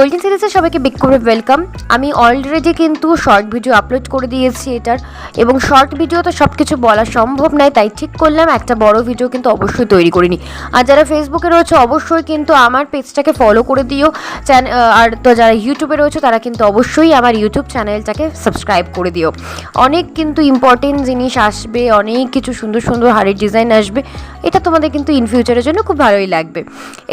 Golden সিরিজে সবাইকে big করে ওয়েলকাম আমি অলরেডি কিন্তু শর্ট ভিডিও আপলোড করে দিয়েছি এটার এবং শর্ট ভিডিও তো সব কিছু বলা সম্ভব নয়, তাই ঠিক করলাম, একটা বড় ভিডিও কিন্তু অবশ্যই তৈরি করিনি। আর যারা ফেসবুকে রয়েছে, অবশ্যই কিন্তু আমার পেজটাকে ফলো করে দিও। আর তো যারা ইউটিউবে রয়েছে, তারা কিন্তু অবশ্যই আমার ইউটিউব চ্যানেলটাকে সাবস্ক্রাইব করে দিও। অনেক কিন্তু ইম্পর্টেন্ট জিনিস আসবে, অনেক কিছু সুন্দর সুন্দর হাড়ের ডিজাইন আসবে। এটা তোমাদের কিন্তু ইন ফিউচারের জন্য খুব ভালোই লাগবে।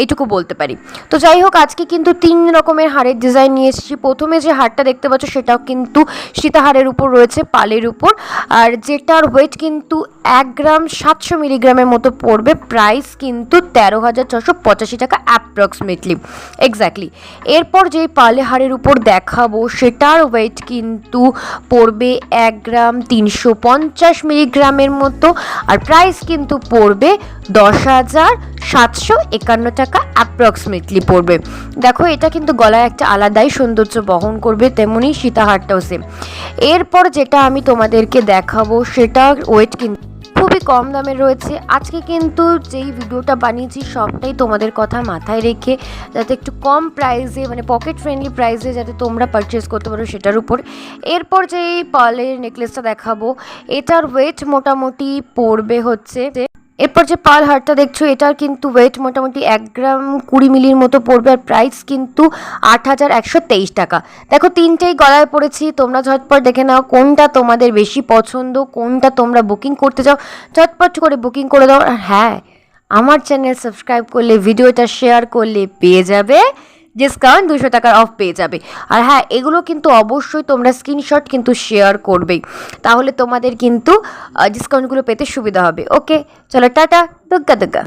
এইটুকু বলতে পারি। তো যাই হোক, আজকে কিন্তু তিন রকমের হাড়ের ডিজাইন নিয়ে এসেছি। প্রথমে যে হারটা দেখতে পাচ্ছ সেটাও কিন্তু সীতাহারের উপর রয়েছে, পালের উপর। আর যেটার ওয়েট কিন্তু এক গ্রাম সাতশো মিলিগ্রামের মতো পড়বে। প্রাইস কিন্তু তেরো হাজার ছশো পঁচাশি টাকা অ্যাপ্রক্সিমেটলি এক্স্যাক্টলি এরপর যেই পালে হাড়ের উপর দেখাবো, সেটার ওয়েট কিন্তু পড়বে এক গ্রাম তিনশো পঞ্চাশ মিলিগ্রামের মতো। আর প্রাইস কিন্তু পড়বে দশ হাজার সাতশো একান্ন টাকা অ্যাপ্রক্সিমেটলি পড়বে। দেখো, এটা কিন্তু গলায় একটা আলাদাই সৌন্দর্য বহন করবে তেমনই সীতাহারটাও সেম এরপর যেটা আমি তোমাদেরকে দেখাবো, সেটার ওয়েট কিন্তু খুবই কম দামে রয়েছে। আজকে কিন্তু যেই ভিডিওটা বানিয়েছি, সবটাই তোমাদের কথা মাথায় রেখে যাতে একটু কম প্রাইসে মানে পকেট ফ্রেন্ডলি প্রাইসে যাতে তোমরা পারচেস করতে পারো সেটার উপর। এরপর যেই পালের নেকলেসটা দেখাবো, এটার ওয়েট মোটামুটি পড়বে হচ্ছে এরপর যে পাল হারটা দেখছ, এটার কিন্তু ওয়েট মোটামুটি এক গ্রাম কুড়ি মিলির মতো পড়বে আর প্রাইস কিন্তু আট হাজার একশো তেইশ টাকা। দেখো, তিনটেই গলায় পড়েছি, তোমরা ঝটপট দেখে নাও কোনটা তোমাদের বেশি পছন্দ, কোনটা তোমরা বুকিং করতে চাও। ঝটপট করে বুকিং করে দাও। আর হ্যাঁ আমার চ্যানেল সাবস্ক্রাইব করলে, ভিডিওটা শেয়ার করলে পেয়ে যাবে ডিসকাউন্ট দুশো টাকার অফ পেয়ে যাবে। আর হ্যাঁ এগুলো কিন্তু অবশ্যই তোমরা স্ক্রিনশট কিন্তু শেয়ার করবেই। তাহলে তোমাদের কিন্তু ডিসকাউন্টগুলো পেতে সুবিধা হবে। ওকে চলো টাটা, দুগ্গা দুগ্গা।